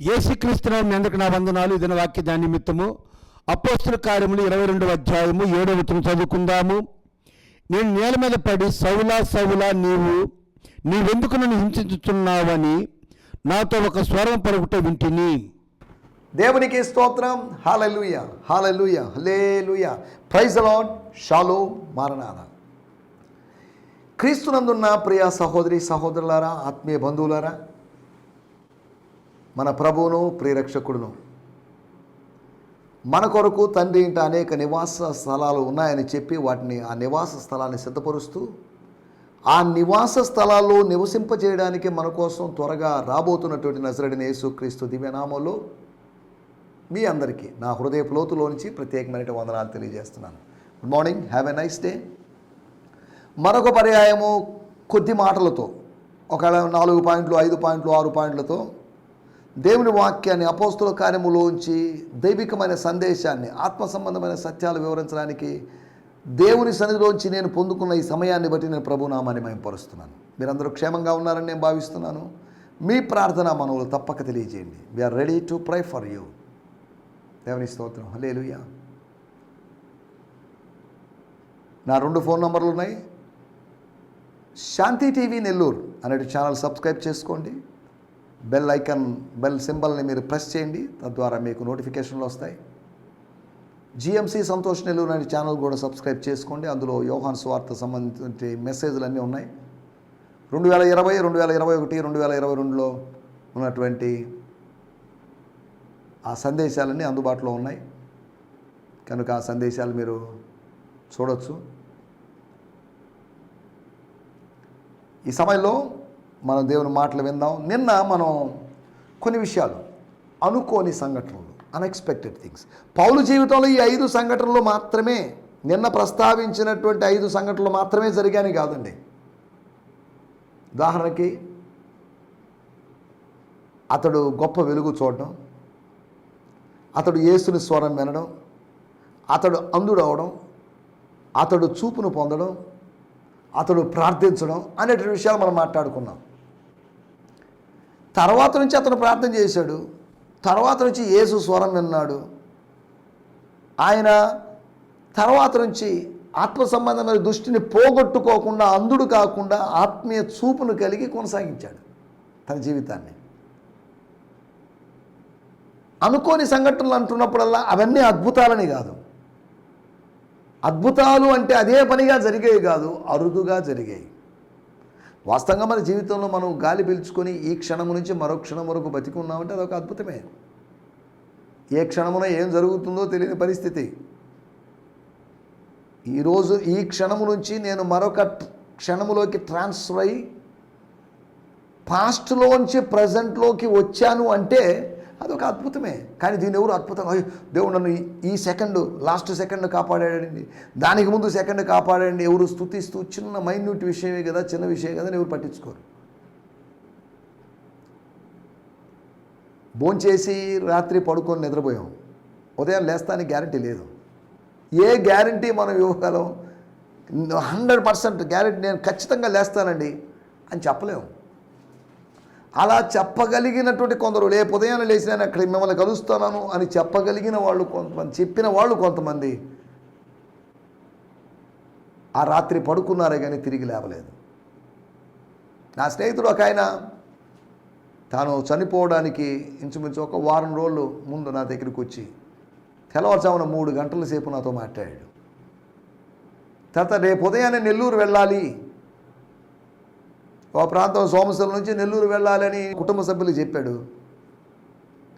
యేసుక్రీస్తునామం ఎందుకు నా వందనాలు. ఇదిన వాక్య దాని నిమిత్తము. అపోస్తుల కార్యములు ఇరవై రెండు అధ్యాయము ఏడవ చదువుకుందాము. నేను నేల మీద పడి సౌలా సౌలా నీవు నీవెందుకు నన్ను హింసించుతున్నావని నాతో ఒక స్వరం పలుకుట వింటిని. దేవునికి స్తోత్రం. Hallelujah hallelujah hallelujah praise the lord shallow మారనాథ. క్రీస్తునందున్న ప్రియ సహోదరి సహోదరులారా ఆత్మీయ బంధువులారా మన ప్రభువును ప్రియరక్షకుడును. మన కొరకు తండ్రి ఇంట అనేక నివాస స్థలాలు ఉన్నాయని చెప్పి వాటిని ఆ నివాస స్థలాన్ని సిద్ధపరుస్తూ ఆ నివాస స్థలాల్లో నివసింపజేయడానికి మన కోసం త్వరగా రాబోతున్నటువంటి నజరడిన యేసుక్రీస్తు దివ్యనామంలో మీ అందరికీ నా హృదయ నుంచి ప్రత్యేకమైన వందనాలు తెలియజేస్తున్నాను. Good morning have a nice day మరొక పర్యాయము కొద్ది మాటలతో ఒక నాలుగు పాయింట్లు ఐదు పాయింట్లు ఆరు పాయింట్లతో దేవుని వాక్యాన్ని అపోస్తుల కార్యములోంచి దైవికమైన సందేశాన్ని ఆత్మ సంబంధమైన సత్యాలు వివరించడానికి దేవుని సన్నిధిలోంచి నేను పొందుకున్న ఈ సమయాన్ని బట్టి నేను ప్రభునామాన్ని మయంపరుస్తున్నాను మీరందరూ క్షేమంగా ఉన్నారని నేను భావిస్తున్నాను. మీ ప్రార్థన మనవులు తప్పక తెలియజేయండి. We are ready to pray for you దేవుని స్తోత్రం. హలేలుయా నా రెండు ఫోన్ నంబర్లు ఉన్నాయి. శాంతి టీవీ నెల్లూరు అనేటి ఛానల్ సబ్స్క్రైబ్ చేసుకోండి. బెల్ ఐకాన్ బెల్ సింబల్ని మీరు ప్రెస్ చేయండి తద్వారా మీకు నోటిఫికేషన్లు వస్తాయి. జిఎంసి సంతోష్ నెల్లూరు అనే ఛానల్ కూడా సబ్స్క్రైబ్ చేసుకోండి. అందులో యోహాన్ స్వార్థ సంబంధించిన మెసేజ్లు అన్నీ ఉన్నాయి. రెండు వేల ఇరవై రెండు వేల ఇరవై ఒకటి రెండు వేల ఇరవై రెండులో ఉన్నటువంటి ఆ సందేశాలన్నీ అందుబాటులో ఉన్నాయి. కనుక ఆ సందేశాలు మీరు చూడొచ్చు. ఈ సమయంలో మనం దేవుని మాటలు విందాం నిన్న మనం కొన్ని విషయాలు అనుకోని సంఘటనలు అన్ఎక్స్పెక్టెడ్ థింగ్స్ పౌలు జీవితంలో ఈ ఐదు సంఘటనలు మాత్రమే నిన్న ప్రస్తావించినటువంటి ఐదు సంఘటనలు మాత్రమే జరిగాయని కాదండి. ఉదాహరణకి అతడు గొప్ప వెలుగు చూడడం అతడు యేసుని స్వరం వినడం అతడు అందుడవడం అతడు చూపును పొందడం అతడు ప్రార్థించడం అనేటువంటి విషయాలు మనం మాట్లాడుకున్నాం. తర్వాత నుంచి అతను ప్రార్థన చేశాడు. తర్వాత నుంచి యేసు స్వరం విన్నాడు. ఆయన తర్వాత నుంచి ఆత్మ సంబంధమైన దృష్టిని పోగొట్టుకోకుండా అందుడు కాకుండా ఆత్మీయ చూపును కలిగి కొనసాగించాడు తన జీవితాన్ని. అనుకోని సంఘటనలు అంటున్నప్పుడల్లా అవన్నీ అద్భుతాలని కాదు. అద్భుతాలు అంటే అదే పనిగా జరిగేవి కాదు అరుదుగా జరిగాయి వాస్తవంగా మన జీవితంలో మనం గాలి పీల్చుకొని ఈ క్షణము నుంచి మరో క్షణం వరకు బతికున్నామంటే అదొక అద్భుతమే. ఏ క్షణమున ఏం జరుగుతుందో తెలియని పరిస్థితి. ఈరోజు ఈ క్షణము నుంచి నేను మరొక క్షణములోకి ట్రాన్స్ఫర్ అయ్యి పాస్ట్లోంచి ప్రజెంట్లోకి వచ్చాను అంటే అదొక అద్భుతమే. కానీ దీని ఎవరు అద్భుతంగా "అయ్యో, దేవుడు నన్ను ఈ- సెకండ్ లాస్ట్ సెకండ్ కాపాడాడండి. దానికి ముందు సెకండ్ కాపాడండి. ఎవరు స్థుతిస్తూ చిన్న మైన్యూట్ విషయమే కదా చిన్న విషయం కదా అని ఎవరు పట్టించుకోరు. భోంచేసి రాత్రి పడుకొని నిద్రపోయాం. ఉదయం లేస్తానికి గ్యారంటీ లేదు. ఏ గ్యారంటీ మనం ఇవ్వగలం? హండ్రెడ్ పర్సెంట్ గ్యారంటీ నేను ఖచ్చితంగా లేస్తానండి అని చెప్పలేము అలా చెప్పగలిగినటువంటి కొందరు రేపు ఉదయం లేచి నేను అక్కడ మిమ్మల్ని కలుస్తున్నాను అని చెప్పగలిగిన వాళ్ళు కొంతమంది చెప్పిన వాళ్ళు కొంతమంది ఆ రాత్రి పడుకున్నారే కానీ తిరిగి లేవలేదు. నా స్నేహితుడు ఒక ఆయన తాను చనిపోవడానికి ఇంచుమించు ఒక వారం రోజులు ముందు నా దగ్గరికి వచ్చి తెల్లవారుజామున మూడు గంటల సేపు నాతో మాట్లాడాడు. తర్వాత రేపు ఉదయాన్నే నెల్లూరు వెళ్ళాలి ఓ ప్రాంతం సోమశిల నుంచి నెల్లూరు వెళ్ళాలని కుటుంబ సభ్యులు చెప్పాడు.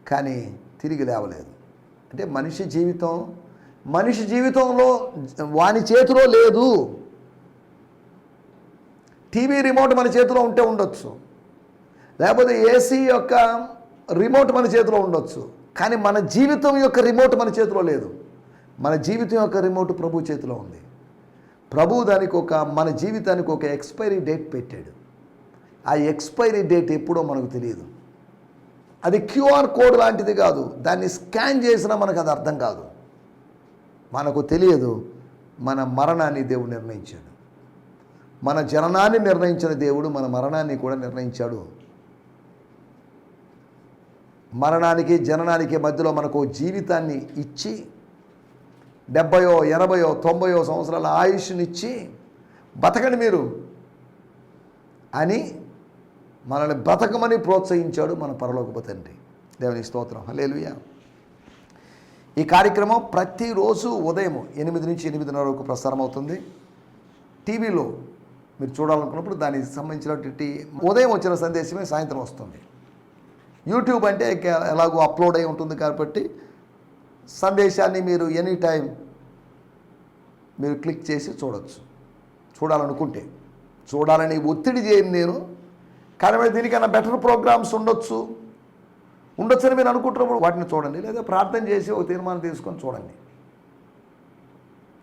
కానీ తిరిగి లేవలేదు. అంటే మనిషి జీవితం మనిషి జీవితంలో వాని చేతిలో లేదు. టీవీ రిమోట్ మన చేతిలో ఉంటే ఉండొచ్చు. లేకపోతే ఏసీ యొక్క రిమోట్ మన చేతిలో ఉండొచ్చు. కానీ మన జీవితం యొక్క రిమోట్ మన చేతిలో లేదు. మన జీవితం యొక్క రిమోట్ ప్రభు చేతిలో ఉంది. ప్రభు దానికి ఒక మన జీవితానికి ఒక ఎక్స్పైరీ డేట్ పెట్టాడు. ఆ ఎక్స్పైరీ డేట్ ఎప్పుడో మనకు తెలియదు. అది క్యూఆర్ కోడ్ లాంటిది కాదు. దాన్ని స్కాన్ చేసినా మనకు అది అర్థం కాదు. మనకు తెలియదు మన మరణాన్ని దేవుడు నిర్ణయించాడు. మన జననాన్ని నిర్ణయించిన దేవుడు మన మరణాన్ని కూడా నిర్ణయించాడు. మరణానికి జననానికి మధ్యలో మనకు జీవితాన్ని ఇచ్చి డెబ్బయో ఎనభయో తొంభయో సంవత్సరాల ఆయుష్నిచ్చి బతకండి మీరు అని మనల్ని బ్రతకమని ప్రోత్సహించాడు మన పరలోకపు తండ్రి. దేవుని స్తోత్రం. హలేలుయ ఈ కార్యక్రమం ప్రతిరోజు ఉదయం ఎనిమిది నుంచి ఎనిమిదిన్నర వరకు ప్రసారం అవుతుంది. టీవీలో మీరు చూడాలనుకున్నప్పుడు దానికి సంబంధించినటువంటి ఉదయం వచ్చిన సందేశమే సాయంత్రం వస్తుంది. యూట్యూబ్ అంటే ఎలాగో అప్లోడ్ అయి ఉంటుంది కాబట్టి సందేశాన్ని మీరు ఎనీ టైం మీరు క్లిక్ చేసి చూడవచ్చు చూడాలనుకుంటే. చూడాలని ఒత్తిడి చేయను నేను. కానీ మరి దీనికన్నా బెటర్ ప్రోగ్రామ్స్ ఉండొచ్చు. ఉండొచ్చని మీరు అనుకుంటున్నప్పుడు వాటిని చూడండి. లేదా ప్రార్థన చేసి ఒక తీర్మానం తీసుకొని చూడండి.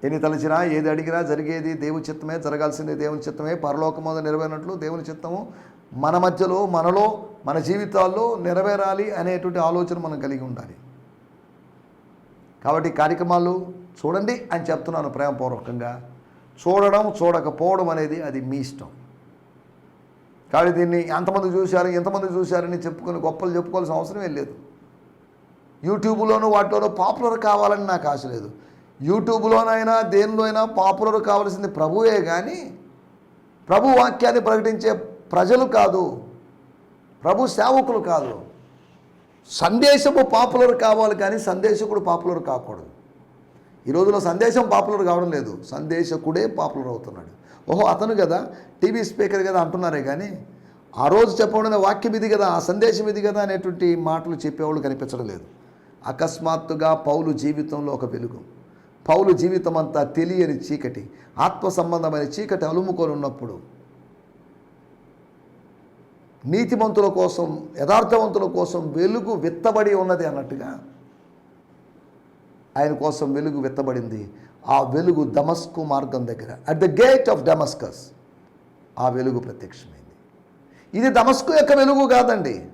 ఎన్ని తలచినా ఏది అడిగినా జరిగేది దేవుని చిత్తమే జరగాల్సింది దేవుని చిత్తమే పరలోకమందు నెరవేరినట్లు దేవుని చిత్తము మన మధ్యలో మనలో మన జీవితాల్లో నెరవేరాలి అనేటువంటి ఆలోచన మనం కలిగి ఉండాలి. కాబట్టి కార్యక్రమాలు చూడండి అని చెప్తున్నాను ప్రేమపూర్వకంగా. చూడడం చూడకపోవడం అనేది అది మీ ఇష్టం. కాబట్టి దీన్ని ఎంతమంది చూశారు ఎంతమంది చూశారని చెప్పుకొని గొప్పలు చెప్పుకోవాల్సిన అవసరమే లేదు. యూట్యూబ్లోనూ వాటిలోనూ పాపులర్ కావాలని నాకు ఆశ లేదు. యూట్యూబ్లోనైనా దేనిలో అయినా పాపులర్ కావాల్సింది ప్రభువే కానీ ప్రభు వాక్యాన్ని ప్రకటించే ప్రజలు కాదు ప్రభు సేవకులు కాదు. సందేశము పాపులర్ కావాలి కానీ సందేశకుడు పాపులర్ కాకూడదు. ఈ రోజులో సందేశం పాపులర్ కావడం లేదు. సందేశకుడే పాపులర్ అవుతున్నాడు. ఓహో అతను కదా టీవీ స్పీకర్ కదా అంటున్నారే కానీ ఆ రోజు చెప్పబడిన వాక్యం ఇది కదా ఆ సందేశం ఇది కదా అనేటువంటి మాటలు చెప్పేవాళ్ళు కనిపించడం లేదు. అకస్మాత్తుగా పౌలు జీవితంలో ఒక వెలుగు. పౌలు జీవితం అంతా తెలియని చీకటి ఆత్మ సంబంధమైన చీకటి అలుముకొని ఉన్నప్పుడు నీతిమంతుల కోసం యథార్థవంతుల కోసం వెలుగు విత్తబడి ఉన్నది అన్నట్టుగా ఆయన కోసం వెలుగు విత్తబడింది. ఆ వెలుగు దమస్కు మార్గం దగ్గర. At the gate of Damascus ఆ వెలుగు ప్రత్యక్షమైంది. ఇది దమస్కు యొక్క వెలుగు కాదండి.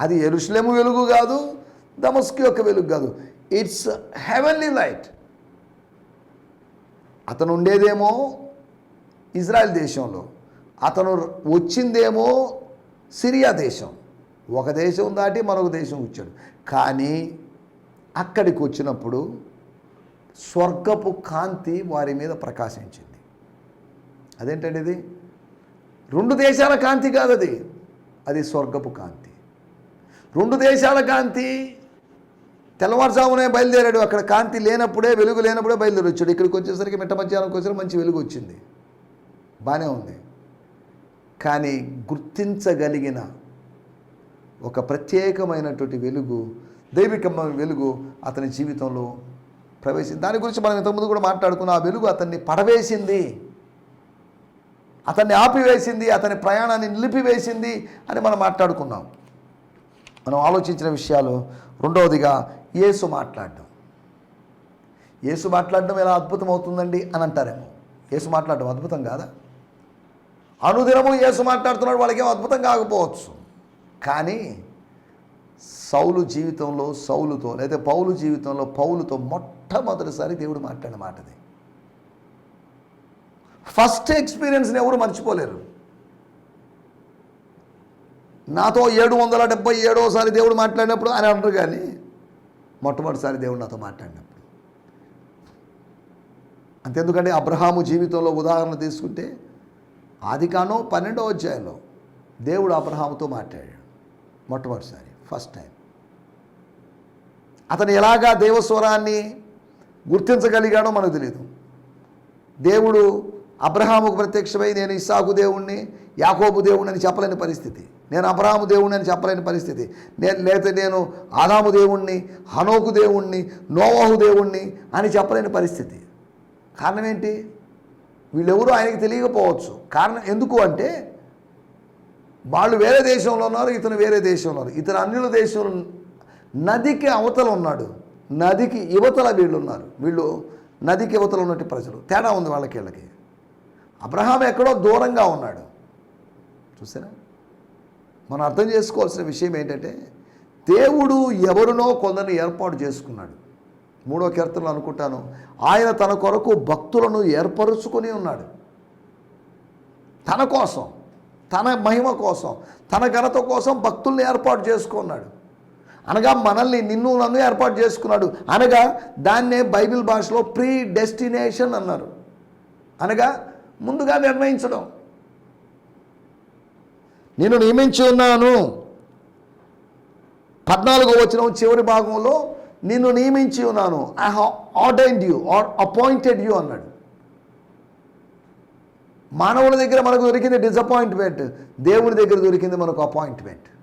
అది ఎరుషులేము వెలుగు కాదు దమస్కు యొక్క వెలుగు కాదు. ఇట్స్ హెవెన్లీ లైట్ అతను ఉండేదేమో ఇజ్రాయెల్ దేశంలో. అతను వచ్చిందేమో సిరియా దేశం. ఒక దేశం దాటి మరొక దేశం వచ్చాడు. కానీ అక్కడికి వచ్చినప్పుడు స్వర్గపు కాంతి వారి మీద ప్రకాశించింది. అదేంటండి ఇది? రెండు దేశాల కాంతి కాదు అది. అది స్వర్గపు కాంతి. రెండు దేశాల కాంతి తెల్లవారుజామునే బయలుదేరాడు. అక్కడ కాంతి లేనప్పుడే వెలుగు లేనప్పుడే బయలుదేరి వచ్చాడు ఇక్కడికి వచ్చేసరికి మిట్ట మధ్యాహ్నంకి వచ్చేసరికి మంచి వెలుగు వచ్చింది. బాగానే ఉంది. కానీ గుర్తించగలిగిన ఒక ప్రత్యేకమైనటువంటి వెలుగు దైవికమైన వెలుగు అతని జీవితంలో ప్రవేశించి దాని గురించి మనం ఇంతకుముందు కూడా మాట్లాడుకున్న. ఆ వెలుగు అతన్ని పడవేసింది. అతన్ని ఆపివేసింది. అతని ప్రయాణాన్ని నిలిపివేసింది అని మనం మాట్లాడుకున్నాం. మనం ఆలోచించిన విషయాలు రెండవదిగా యేసు మాట్లాడడం. యేసు మాట్లాడడం ఎలా అద్భుతం అవుతుందండి అని అంటారేమో. యేసు మాట్లాడడం అద్భుతం కాదా? అనుదినము యేసు మాట్లాడుతున్నాడు వాళ్ళకేం అద్భుతం కాకపోవచ్చు. కానీ సౌలు జీవితంలో సౌలుతో లేదా పౌలు జీవితంలో పౌలుతో మొట్టమొదటిసారి దేవుడు మాట్లాడిన మాటది. ఫస్ట్ ఎక్స్పీరియన్స్ని ఎవరు మర్చిపోలేరు. నాతో ఏడు వందల డెబ్బై ఏడోసారి దేవుడు మాట్లాడినప్పుడు ఆయన అంటారు కానీ మొట్టమొదటిసారి దేవుడు నాతో మాట్లాడినప్పుడు. అంతెందుకంటే అబ్రహాము జీవితంలో ఉదాహరణ తీసుకుంటే ఆదికానో పన్నెండో అధ్యాయంలో దేవుడు అబ్రహాముతో మాట్లాడాడు మొట్టమొదటిసారి ఫస్ట్ టైం. అతను ఎలాగా దేవస్వరాన్ని గుర్తించగలిగాడో మనకు తెలియదు దేవుడు అబ్రహాముకు ప్రత్యక్షమై నేను ఇస్సాకు దేవుణ్ణి యాకోబు దేవుణ్ణి అని చెప్పలేని పరిస్థితి. నేను అబ్రహాము దేవుణ్ణి అని చెప్పలేని పరిస్థితి. నేను లేకపోతే నేను ఆదాము దేవుణ్ణి హనోకు దేవుణ్ణి నోవాహు దేవుణ్ణి అని చెప్పలేని పరిస్థితి. కారణం ఏంటి? వీళ్ళెవరూ ఆయనకి తెలియకపోవచ్చు. కారణం ఎందుకు అంటే వాళ్ళు వేరే దేశంలో ఉన్నారు ఇతను వేరే దేశంలో ఉన్నారు. ఇతను అన్యుల దేశంలో నదికి అవతల ఉన్నాడు. నదికి యువతల వీళ్ళు ఉన్నారు వీళ్ళు నదికి యువతలు ఉన్నట్టు ప్రజలు. తేడా ఉంది వాళ్ళకి వీళ్ళకి. అబ్రహాం ఎక్కడో దూరంగా ఉన్నాడు. చూసారా? మనం అర్థం చేసుకోవాల్సిన విషయం ఏంటంటే దేవుడు ఎవరినో కొందరిని ఏర్పాటు చేసుకున్నాడు. మూడో కీర్తనలు అనుకుంటాను ఆయన తన కొరకు భక్తులను ఏర్పరుచుకొని ఉన్నాడు. తన కోసం తన మహిమ కోసం తన ఘనత కోసం భక్తుల్ని ఏర్పాటు చేసుకున్నాడు. అనగా మనల్ని నిన్ను నన్ను ఏర్పాటు చేసుకున్నాడు. అనగా దాన్నే బైబిల్ భాషలో ప్రీ డెస్టినేషన్ అన్నారు. అనగా ముందుగా నిర్ణయించడం. నేను నియమించి ఉన్నాను. పద్నాలుగో వచ్చిన చివరి భాగంలో నిన్ను నియమించి ఉన్నాను. I have you are appointed you అన్నాడు. మానవుల దగ్గర మనకు దొరికింది డిసప్పాయింట్మెంట్ దేవుని దగ్గర దొరికింది మనకు అపాయింట్మెంట్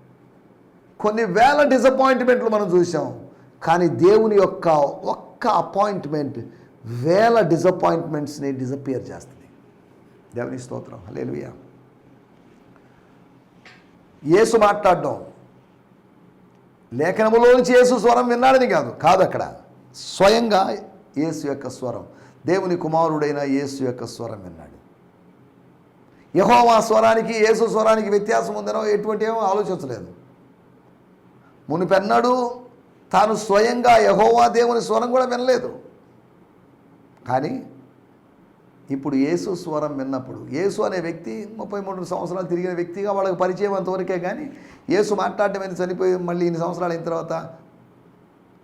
కొన్ని వేల డిసప్పాయింట్మెంట్లు మనం చూసాం కానీ దేవుని యొక్క ఒక్క అపాయింట్మెంట్ వేల డిసప్పాయింట్మెంట్స్ని డిసపియర్ చేస్తుంది. దేవుని స్తోత్రం. హల్లెలూయా. యేసు మాట్లాడడం. లేఖనములో నుంచి యేసు స్వరం విన్నాడని కాదు కాదు అక్కడ. స్వయంగా యేసు యొక్క స్వరం. దేవుని కుమారుడైన యేసు యొక్క స్వరం విన్నాడు. యహోవా స్వరానికి యేసు స్వరానికి వ్యత్యాసం ఉందనో ఎటువంటి ఏమో ఆలోచించలేదు. మునిపెన్నడు. తాను స్వయంగా యహోవా దేవుని స్వరం కూడా వినలేదు. కానీ ఇప్పుడు యేసు స్వరం విన్నప్పుడు యేసు అనే వ్యక్తి ముప్పై మూడు సంవత్సరాలు తిరిగిన వ్యక్తిగా వాళ్ళకి పరిచయం అంతవరకే కానీ యేసు మాట్లాడటం ఏంది చనిపోయి మళ్ళీ ఇన్ని సంవత్సరాలు అయిన తర్వాత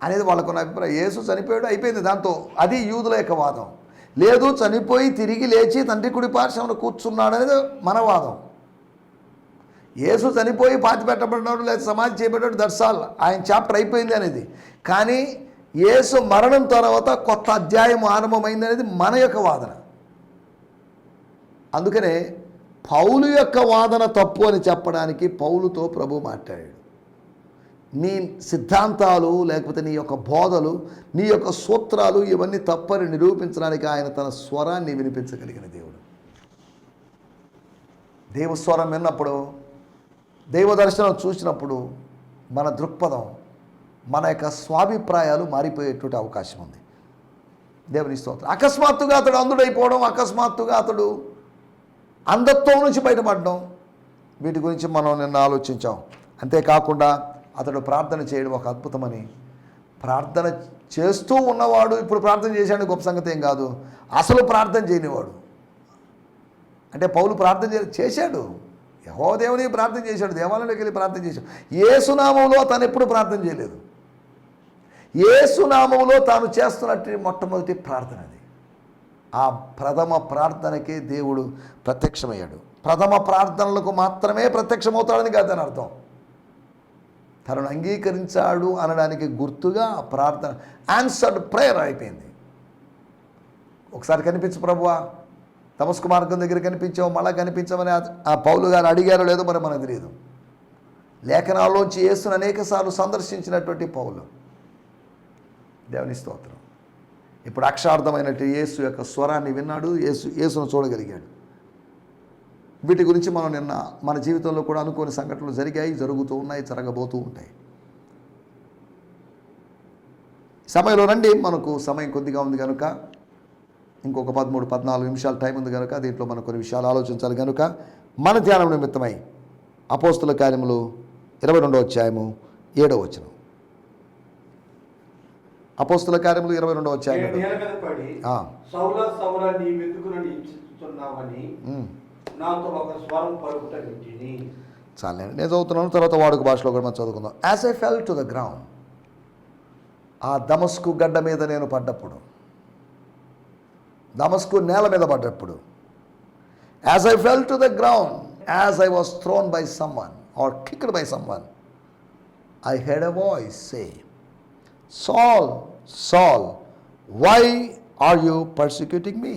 అనేది వాళ్ళకున్న అభిప్రాయం. యేసు చనిపోయాడు అయిపోయింది దాంతో. అది యూదుల యొక్క వాదం. లేదు చనిపోయి తిరిగి లేచి తండ్రి కుడి పార్శ్వమున కూర్చున్నాడనేది మన వాదం. యేసు చనిపోయి పాతి పెట్టబడినాడు లేదా సమాధి చేయబడ్డాడు దర్శాల్. ఆయన చాప్టర్ అయిపోయింది అనేది. కానీ యేసు మరణం తర్వాత కొత్త అధ్యాయం ఆరంభమైంది అనేది మన యొక్క వాదన. అందుకనే పౌలు యొక్క వాదన తప్పు అని చెప్పడానికి పౌలుతో ప్రభు మాట్లాడాడు. నీ సిద్ధాంతాలు లేకపోతే నీ యొక్క బోధలు నీ యొక్క సూత్రాలు ఇవన్నీ తప్పని నిరూపించడానికి ఆయన తన స్వరాన్ని వినిపించగలిగిన దేవుడు. దేవస్వరం విన్నప్పుడు దైవ దర్శనం చూసినప్పుడు మన దృక్పథం మన యొక్క స్వాభిప్రాయాలు మారిపోయేటువంటి అవకాశం ఉంది. దేవుని స్తోత్రం. అకస్మాత్తుగా అతడు అందుడైపోవడం అకస్మాత్తుగా అతడు అంధత్వం నుంచి బయటపడడం వీటి గురించి మనం నిన్న ఆలోచించాం. అంతేకాకుండా అతడు ప్రార్థన చేయడం ఒక అద్భుతమని. ప్రార్థన చేస్తూ ఉన్నవాడు ఇప్పుడు ప్రార్థన చేశాడు గొప్ప సంగతి ఏం కాదు. అసలు ప్రార్థన చేయనివాడు. అంటే పౌలు ప్రార్థన చే- చేశాడు. యహో దేవునికి ప్రార్థన చేశాడు దేవాలయంలోకి వెళ్ళి ప్రార్థన చేశాడు. ఏసునామంలో తను ఎప్పుడు ప్రార్థన చేయలేదు. ఏసునామంలో తాను చేస్తున్నట్టు మొట్టమొదటి ప్రార్థన అది. ఆ ప్రథమ ప్రార్థనకే దేవుడు ప్రత్యక్షమయ్యాడు. ప్రథమ ప్రార్థనలకు మాత్రమే ప్రత్యక్షమవుతాడని కాదు దాని అర్థం. తనను అంగీకరించాడు అనడానికి గుర్తుగా ఆ ప్రార్థన ఆన్సర్డ్ ప్రేయర్ అయిపోయింది. ఒకసారి కనిపించు ప్రభువా. తమస్కు మార్గం దగ్గర కనిపించావు మళ్ళా కనిపించమని ఆ- పౌలు గారు అడిగారో లేదో మరి మనకు తెలియదు. లేఖనాల్లోంచి యేసును అనేక సార్లు సందర్శించినటువంటి పౌలు. దేవుని స్తోత్రం. ఇప్పుడు అక్షార్థమైనట్టు యేసు యొక్క స్వరాన్ని విన్నాడు యేసు యేసును చూడగలిగాడు. వీటి గురించి మనం నిన్న మన జీవితంలో కూడా అనుకోని సంఘటనలు జరిగాయి జరుగుతూ ఉన్నాయి జరగబోతూ ఉంటాయి. సమయంలో రండి మనకు సమయం కొద్దిగా ఉంది కనుక ఇంకొక పదమూడు పద్నాలుగు నిమిషాల టైం ఉంది కనుక దీంట్లో మనం కొన్ని విషయాలు ఆలోచించాలి. కనుక మన ధ్యానం నిమిత్తమై అపోస్తుల కార్యములు ఇరవై రెండో అధ్యాయము ఏడో వచనం. అపోస్తుల కార్యములు ఇరవై రెండో అధ్యాయం చాలు నేను నేను చదువుతున్నాను తర్వాత వాడుక భాషలో కూడా మనం చదువుకుందాం. As I fell to the ground ఆ దమస్కు గడ్డ మీద నేను పడ్డప్పుడు దమస్కు నేల మీద పడ్డప్పుడు. As I fell to the ground as I was thrown by someone or kicked by someone I heard a voice say Saul Saul why are you persecuting me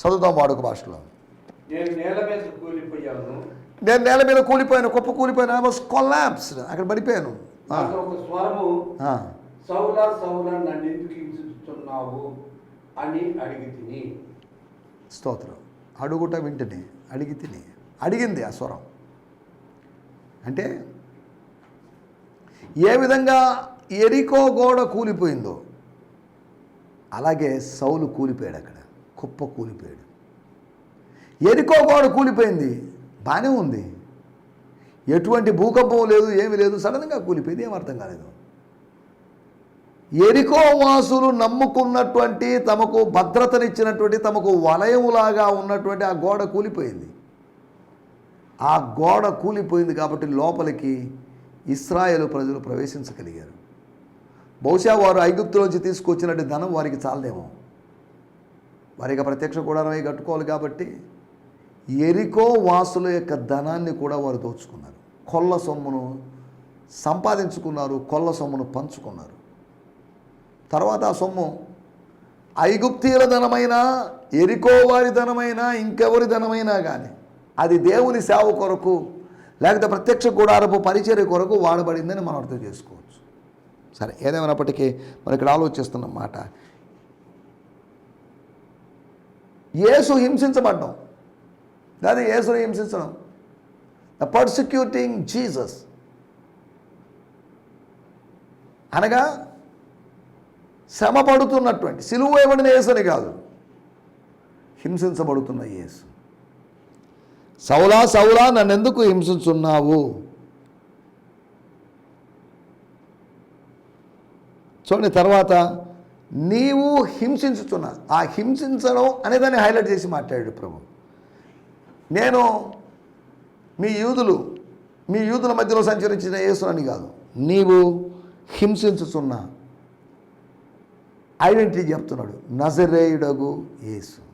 చదువుతాం వాడుక భాషలో. నేను నేల మీద కూలిపోయాను. కుప్ప కూలిపోయాను ఐ వాస్ కొలాప్స్డ్ అక్కడ పడిపోయాను. స్వరము. సౌల సౌల నన్ను ఎందుకు హింసిస్తున్నావు? అని అడిగి తిని. స్తోత్రం. అడుగుట వింటనే అడిగి తిని. అడిగింది ఆ స్వరం. అంటే ఏ విధంగా ఎరికో గోడ కూలిపోయిందో అలాగే సౌలు కూలిపోయాడు అక్కడ. కుప్ప కూలిపోయాడు. ఎరికో గోడ కూలిపోయింది. బాగానే ఉంది. ఎటువంటి భూకంపం లేదు ఏమీ లేదు. సడన్గా కూలిపోయింది. ఏం అర్థం కాలేదు. ఎరికో వాసులు నమ్ముకున్నటువంటి తమకు భద్రతనిచ్చినటువంటి తమకు వలయములాగా ఉన్నటువంటి ఆ గోడ కూలిపోయింది. ఆ గోడ కూలిపోయింది కాబట్టి లోపలికి ఇస్రాయేల్ ప్రజలు ప్రవేశించగలిగారు. బహుశా వారు ఐగుప్తులోంచి తీసుకొచ్చినట్టు ధనం వారికి చాలదేమో. వారికి ప్రత్యక్ష కూడారమై కట్టుకోవాలి కాబట్టి ఎరికో వాసుల యొక్క ధనాన్ని కూడా వారు దోచుకున్నారు. కొల్ల సొమ్మును సంపాదించుకున్నారు కొల్ల సొమ్మును పంచుకున్నారు. తర్వాత ఆ సొమ్ము. ఐగుప్తీల ధనమైనా ఎరికోవారి ధనమైనా ఇంకెవరి ధనమైనా కానీ అది దేవుని సేవ కొరకు లేకపోతే ప్రత్యక్ష గుడారపు పరిచర్య కొరకు వాడబడిందని మనం అర్థం చేసుకోవచ్చు. సరే ఏదేమైనప్పటికీ మనం ఇక్కడ ఆలోచిస్తున్నమాట యేసు హింసించబడ్డం. లేదా యేసుని హింసించడం. ద పర్సిక్యూటింగ్ జీసస్ అనగా శ్రమ పడుతున్నటువంటి సిలువ ఇవ్వడిన యేసుని కాదు. హింసించబడుతున్న యేసు. సౌలా సౌలా నన్నెందుకు హింసించున్నావు? చూడండి తర్వాత నీవు హింసించుతున్నా ఆ హింసించడం అనేదాన్ని హైలైట్ చేసి మాట్లాడాడు ప్రభు. నేను మీ యూదులు మీ యూదుల మధ్యలో సంచరించిన యేసునని కాదు. నీవు హింసించుతున్నా. ఐడెంటిటీ చెప్తున్నాడు నజరేయుడగు యేసు.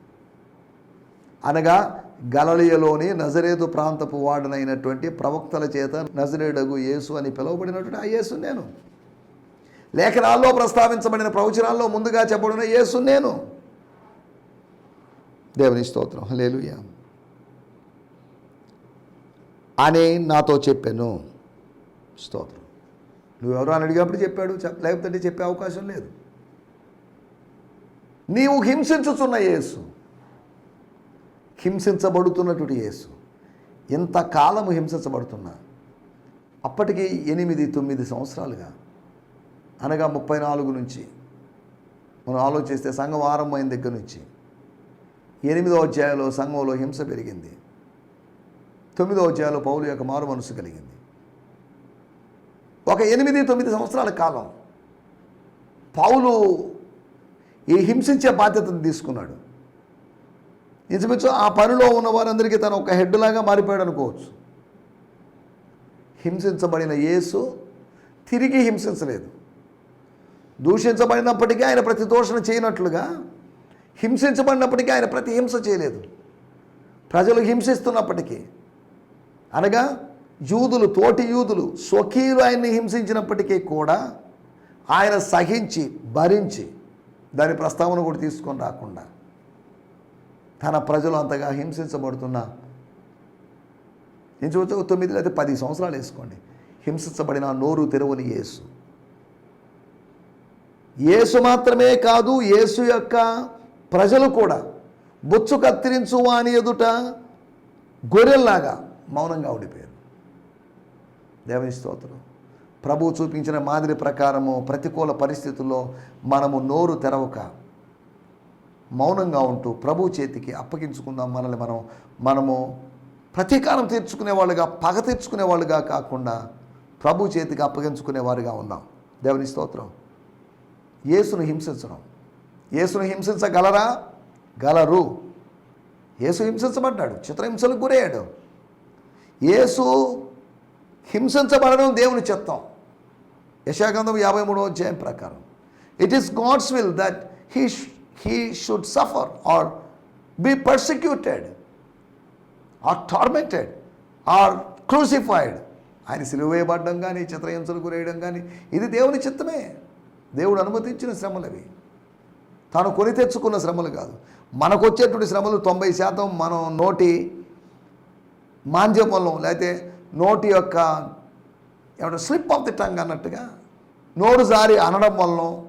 అనగా గలలియలోని నజరేతు ప్రాంతపు వాడనైనటువంటి ప్రవక్తల చేత నజరేయుడగు యేసు అని పిలువబడినటువంటి ఆ యేసు నేను. లేఖనాల్లో ప్రస్తావించబడిన ప్రవచనాల్లో ముందుగా చెప్పబడిన యేసు నేను. దేవుని స్తోత్రం. హల్లెలూయా. అని నాతో చెప్పాను. స్తోత్రం. నువ్వెవరో అని అడిగినప్పుడు చెప్పాడు చెప్ లేకపోతే చెప్పే అవకాశం లేదు. నీవు హింసించుచున్న యేసు హింసించబడుతున్నటువంటి యేసు. ఎంతకాలము హింసించబడుతున్నా? అప్పటికి ఎనిమిది తొమ్మిది సంవత్సరాలుగా. అనగా ముప్పై నాలుగు నుంచి. మనం ఆలోచిస్తే సంఘం ఆరంభమైన దగ్గర నుంచి. ఎనిమిదో అధ్యాయంలో సంఘంలో హింస పెరిగింది. తొమ్మిదో అధ్యాయంలో పౌలు యొక్క మారు మనసు కలిగింది. ఒక ఎనిమిది తొమ్మిది సంవత్సరాల కాలం. పౌలు ఈ హింసించే బాధ్యతను తీసుకున్నాడు. ఇంచుమించు ఆ పనిలో ఉన్న వారందరికీ తను ఒక హెడ్లాగా మారిపోయాడు అనుకోవచ్చు. హింసించబడిన యేసు తిరిగి హింసించలేదు. దూషించబడినప్పటికీ ఆయన ప్రతి దోషణ చేయనట్లుగా హింసించబడినప్పటికీ ఆయన ప్రతి హింస చేయలేదు. ప్రజలు హింసిస్తున్నప్పటికీ. అనగా యూదులు తోటి యూదులు స్వకీయులు ఆయన్ని హింసించినప్పటికీ కూడా ఆయన సహించి భరించి దాని ప్రస్తావన కూడా తీసుకొని రాకుండా తన ప్రజలు అంతగా హింసించబడుతున్న. ఇంచుమించు ఒక తొమ్మిది లేదా పది సంవత్సరాలు వేసుకోండి. హింసించబడిన నోరు తెరవని యేసు. యేసు మాత్రమే కాదు యేసు యొక్క ప్రజలు కూడా బొచ్చు కత్తిరించు వాని ఎదుట గొర్రెల్లాగా మౌనంగా ఉండిపోయారు. దేవని స్తోత్రం. ప్రభు చూపించిన మాదిరి ప్రకారము ప్రతికూల పరిస్థితుల్లో మనము నోరు తెరవక మౌనంగా ఉంటూ ప్రభు చేతికి అప్పగించుకుందాం మనల్ని మనం మనము ప్రతీకారం తీర్చుకునే వాళ్ళుగా పగ తీర్చుకునేవాళ్ళుగా కాకుండా ప్రభు చేతికి అప్పగించుకునేవారుగా ఉందాం. దేవుని స్తోత్రం. యేసును హింసించడం. యేసును హింసించగలరా? గలరు. యేసు హింసించబడ్డాడు చిత్రహింసలకు గురయ్యాడు. యేసు హింసించబడడం దేవుని చిత్తం. యశాగంధం యాభై మూడో అధ్యాయం ప్రకారం. It is God's will that he he should suffer or be persecuted or tormented or crucified ఆయన సిలువ వేయబడడం కానీ చిత్రహింసలు గురేయడం కానీ ఇది దేవుని చిత్తమే. దేవుడు అనుమతించిన శ్రమలు తాను కొని తెచ్చుకున్న శ్రమలు కాదు. మనకు వచ్చేటువంటి శ్రమలు తొంభై శాతం మనం నోటి మాంద్యం వల్ల లేకపోతే నోటి యొక్క ఏమంటే స్లిప్ ఆఫ్ ది టంగ్ అన్నట్టుగా నోరు జారి అనడం వలన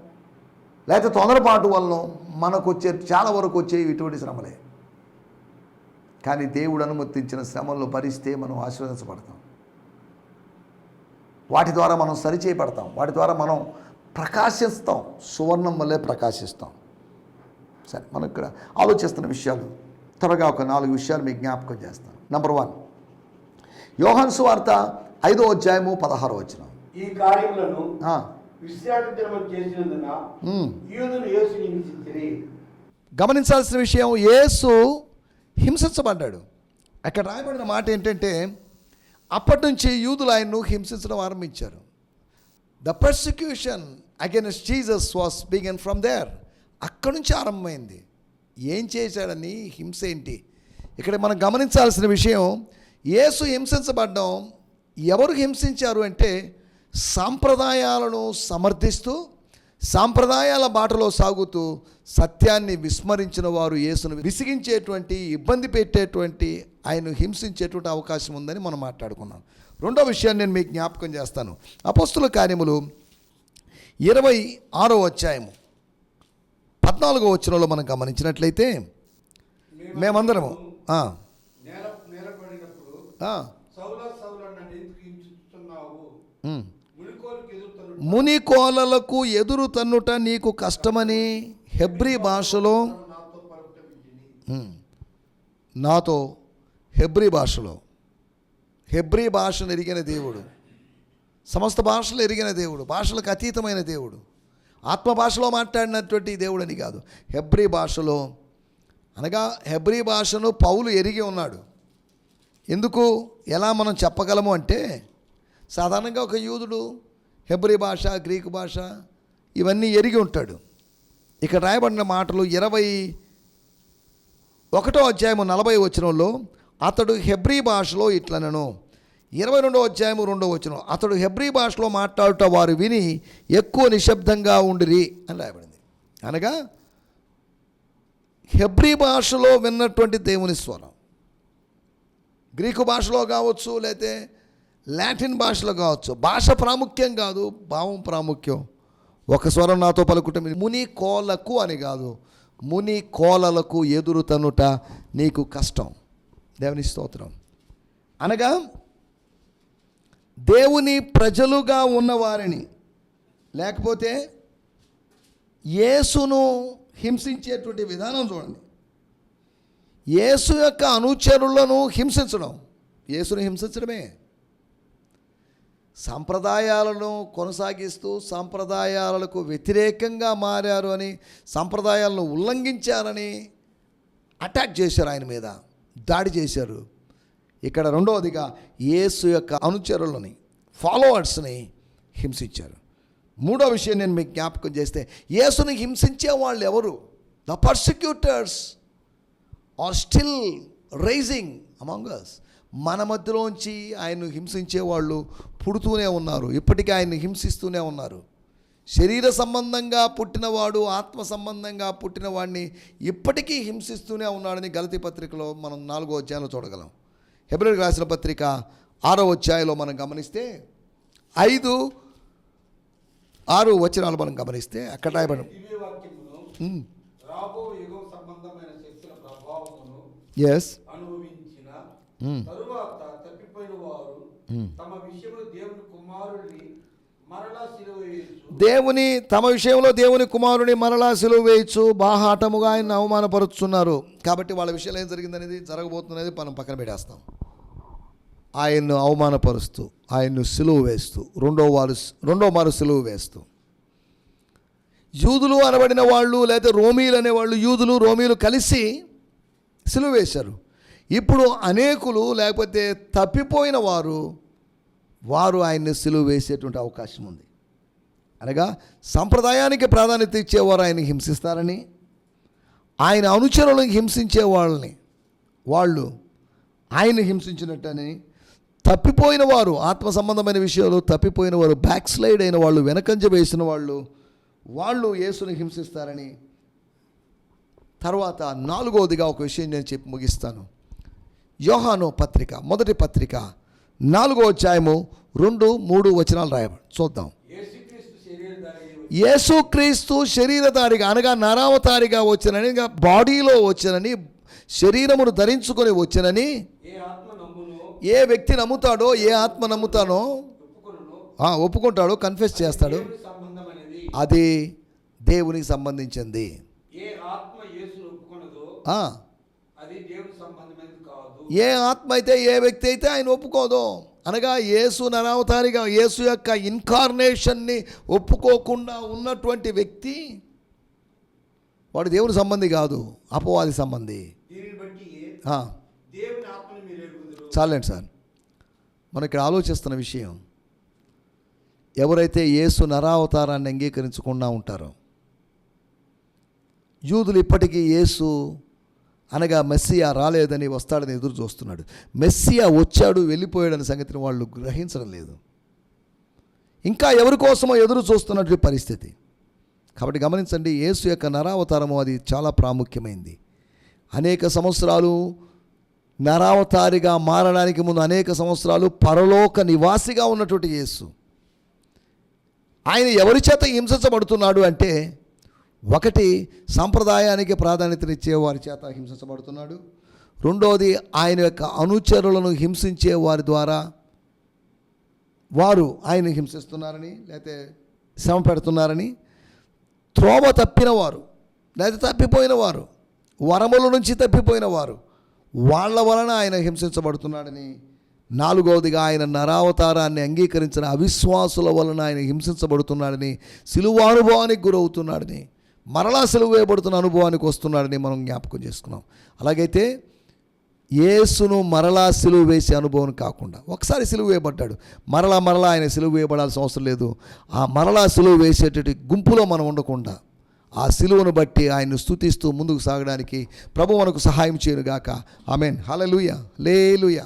లేకపోతే తొందరపాటు వలన మనకు వచ్చే చాలా వరకు వచ్చే ఇటువంటి శ్రమలే. కానీ దేవుడు అనుమతించిన శ్రమలను భరిస్తే మనం ఆశీర్వదించబడతాం. వాటి ద్వారా మనం సరిచేయబడతాం. వాటి ద్వారా మనం ప్రకాశిస్తాం. సువర్ణం వల్లే ప్రకాశిస్తాం. సరే మనం ఇక్కడ ఆలోచిస్తున్న విషయాలు త్వరగా ఒక నాలుగు విషయాలు మీకు జ్ఞాపకం చేస్తాను. నెంబర్ వన్ యోహాన్ సువార్త ఐదో అధ్యాయము పదహారో వచ్చిన ఈ కార్యములను విశ్రాంతి దినము చేసినందున గమనించాల్సిన విషయం యేసు హింసించబడ్డాడు. అక్కడ రాయబడిన మాట ఏంటంటే అప్పటి నుంచి యూదులు ఆయన్ను హింసించడం ఆరంభించారు. The persecution against Jesus was begun from there అక్కడి నుంచి ఆరంభమైంది. ఏం చేశాడని హింస ఏంటి? ఇక్కడ మనం గమనించాల్సిన విషయం యేసు హింసించబడ్డం. ఎవరు హింసించారు అంటే సాంప్రదాయాలను సమర్థిస్తూ సాంప్రదాయాల బాటలో సాగుతూ సత్యాన్ని విస్మరించిన వారు యేసును విసిగించేటువంటి ఇబ్బంది పెట్టేటువంటి ఆయన హింసించేటువంటి అవకాశం ఉందని మనం మాట్లాడుకున్నాం. రెండో విషయాన్ని నేను మీకు జ్ఞాపకం చేస్తాను. అపోస్తుల కార్యములు ఇరవై ఆరో అధ్యాయము. పద్నాలుగో వచ్చినలో మనం గమనించినట్లయితే మేమందరము ఆ, నేల నేలపడినప్పుడు ఆ, సౌల సౌల నన్ను ఎందుకు హింసిస్తున్నావు ఉమ్. మునికోలుకి ఎదుగుతాను ముని కోలలకు ఎదురు తన్నుట నీకు కష్టమని హెబ్రీ భాషలో నాతో హెబ్రీ భాషలో. హెబ్రీ భాషను ఎరిగిన దేవుడు. సమస్త భాషలు ఎరిగిన దేవుడు. భాషలకు అతీతమైన దేవుడు. ఆత్మ భాషలో మాట్లాడినటువంటి దేవుడు అని కాదు. హెబ్రీ భాషలో అనగా హెబ్రీ భాషను పౌలు ఎరిగి ఉన్నాడు. ఎందుకు? ఎలా మనం చెప్పగలము అంటే సాధారణంగా ఒక యూదుడు హెబ్రీ భాష గ్రీకు భాష ఇవన్నీ ఎరిగి ఉంటాడు. ఇక్కడ రాయబడిన మాటలు ఇరవై ఒకటో అధ్యాయము నలభై వచనంలో అతడు హెబ్రీ భాషలో ఇట్లనను. ఇరవై రెండో అధ్యాయము రెండో వచనం అతడు హెబ్రీ భాషలో మాట్లాడుట వారు విని ఎక్కువ నిశ్శబ్దంగా ఉండిరి అని రాయబడింది. అనగా హెబ్రీ భాషలో విన్నటువంటి దేవుని స్వరం. గ్రీకు భాషలో కావచ్చు లేతే లాటిన్ భాషలో కావచ్చు. భాష ప్రాముఖ్యం కాదు భావం ప్రాముఖ్యం. ఒక స్వరం నాతో పలుకుంటే ముని కోలకు అని కాదు. ముని కోలలకు ఎదురు తనుట నీకు కష్టం. దేవుని స్తోత్రం. అనగా దేవుని ప్రజలుగా ఉన్నవారిని లేకపోతే యేసును హింసించేటువంటి విధానం చూడండి. యేసు యొక్క అనుచరులను హింసించడం. యేసును హింసించడమే. సాంప్రదాయాలను కొనసాగిస్తూ సాంప్రదాయాలకు వ్యతిరేకంగా మారారు అని సాంప్రదాయాలను ఉల్లంఘించారని అటాక్ చేశారు ఆయన మీద. దాడి చేశారు. ఇక్కడ రెండవదిగా యేసు యొక్క అనుచరులని ఫాలోవర్స్ని హింసించారు. మూడో విషయం నేను మీకు జ్ఞాపకం చేస్తే యేసుని హింసించే వాళ్ళు ఎవరు the persecutors. Are still rising among us మన మధ్యలోంచి ఆయన్ను హింసించే వాళ్ళు పుడుతూనే ఉన్నారు. ఇప్పటికీ ఆయన్ని హింసిస్తూనే ఉన్నారు. శరీర సంబంధంగా పుట్టినవాడు ఆత్మ సంబంధంగా పుట్టిన వాడిని ఇప్పటికీ హింసిస్తూనే ఉన్నాడని గలతి పత్రికలో మనం నాలుగో అధ్యాయంలో చూడగలం. ఫిబ్రవరి రాసిన పత్రిక ఆరో అధ్యాయంలో మనం గమనిస్తే ఐదు ఆరు వచనాలు మనం గమనిస్తే అక్కడ రాయబడి. రాబో యుగం సంబంధమైన శక్తుల ప్రభావమును ఎస్ అనుభవించిన Hmm. తరువాత తప్పిపోయిన వారు తమ విషయంలో దేవుని కుమారుడిని దేవుని తమ విషయంలో దేవుని కుమారుని మరలా సిలువ వేయచ్చు బాహాటముగా ఆయన అవమానపరుచున్నారు కాబట్టి వాళ్ళ విషయంలో ఏం జరిగిందనేది జరగబోతున్నది మనం పక్కన పెట్టేస్తాం. ఆయన్ను అవమానపరుస్తూ ఆయన్ను సిలువ వేస్తూ రెండో వారు రెండో మారు సిలువ వేస్తూ. యూదులు అనబడిన వాళ్ళు లేకపోతే రోమీలు అనేవాళ్ళు యూదులు రోమీలు కలిసి సిలువ వేశారు. ఇప్పుడు అనేకులు లేకపోతే తప్పిపోయిన వారు వారు ఆయన్ని సిలువ వేసేటువంటి అవకాశం ఉంది. అనగా సంప్రదాయానికి ప్రాధాన్యత ఇచ్చేవారు ఆయన హింసిస్తారని ఆయన అనుచరులను హింసించే వాళ్ళని వాళ్ళు ఆయన హింసించినట్టని తప్పిపోయిన వారు ఆత్మ సంబంధమైన విషయాలు తప్పిపోయిన వారు బ్యాక్ స్లైడ్ అయిన వాళ్ళు వెనకంజ వేసిన వాళ్ళు వాళ్ళు యేసుని హింసిస్తారని తర్వాత నాలుగవదిగా ఒక విషయం నేను చెప్పి ముగిస్తాను. యోహాను పత్రిక మొదటి పత్రిక నాలుగో అధ్యాయము రెండు మూడు వచనాలు రాయబడి చూద్దాం. యేసుక్రీస్తు శరీరధారి యేసుక్రీస్తు శరీరధారిగా అనగా నరావతారిగా వచ్చనని బాడీలో వచ్చనని శరీరమును ధరించుకొని వచ్చనని ఏ వ్యక్తి నమ్ముతాడో ఏ ఆత్మ నమ్ముతానో ఒప్పుకుంటాడో కన్ఫెస్ చేస్తాడు. అది దేవునికి సంబంధించింది. ఏ ఆత్మ అయితే ఏ వ్యక్తి అయితే ఆయన ఒప్పుకోదో అనగా యేసు నరావతారిగా యేసు యొక్క ఇన్కార్నేషన్ని ఒప్పుకోకుండా ఉన్నటువంటి వ్యక్తి వాడు దేవుని సంబంధి కాదు అపవాది సంబంధి. చాలండి సార్. మనం ఇక్కడ ఆలోచిస్తున్న విషయం ఎవరైతే యేసు నరావతారాన్ని అంగీకరించకుండా ఉంటారో యూదులు ఇప్పటికీ యేసు అనగా మెస్సియా రాలేదని వస్తాడని ఎదురు చూస్తున్నాడు. మెస్సియా వచ్చాడు వెళ్ళిపోయాడని సంగతిని వాళ్ళు గ్రహించడం లేదు. ఇంకా ఎవరి కోసమో ఎదురు చూస్తున్నటువంటి పరిస్థితి. కాబట్టి గమనించండి యేసు యొక్క నరావతారము అది చాలా ప్రాముఖ్యమైంది. అనేక సంవత్సరాలు నరావతారిగా మారడానికి ముందు అనేక సంవత్సరాలు పరలోక నివాసిగా ఉన్నటువంటి యేసు. ఆయన ఎవరి చేత హింసించబడుతున్నాడు అంటే ఒకటి సాంప్రదాయానికి ప్రాధాన్యతనిచ్చే వారి చేత హింసించబడుతున్నాడు. రెండవది ఆయన యొక్క అనుచరులను హింసించే వారి ద్వారా వారు ఆయన హింసిస్తున్నారని లేకపోతే శ్రమ పెడుతున్నారని త్రోవ తప్పిన వారు లేదా తప్పిపోయిన వారు వరముల నుంచి తప్పిపోయిన వారు వాళ్ళ వలన ఆయన హింసించబడుతున్నాడని నాలుగవదిగా ఆయన నరావతారాన్ని అంగీకరించిన అవిశ్వాసుల వలన ఆయన హింసించబడుతున్నాడని సిలువానుభవానికి గురవుతున్నాడని మరలా సిలువ వేయబడుతున్న అనుభవానికి వస్తున్నాడని మనం జ్ఞాపకం చేసుకున్నాం. అలాగైతే యేసును మరలా సిలువ వేసే అనుభవం కాకుండా ఒకసారి సిలువ వేయబడ్డాడు. మరలా మరలా ఆయన సిలువు వేయబడాల్సిన అవసరం లేదు. ఆ మరలా సిలువ వేసేటటువంటి గుంపులో మనం ఉండకుండా ఆ సిలువను బట్టి ఆయన్ను స్తుతిస్తూ ముందుకు సాగడానికి ప్రభు మనకు సహాయం చేయనుగాక. ఆమెన్. హలలుయ లేలుయా.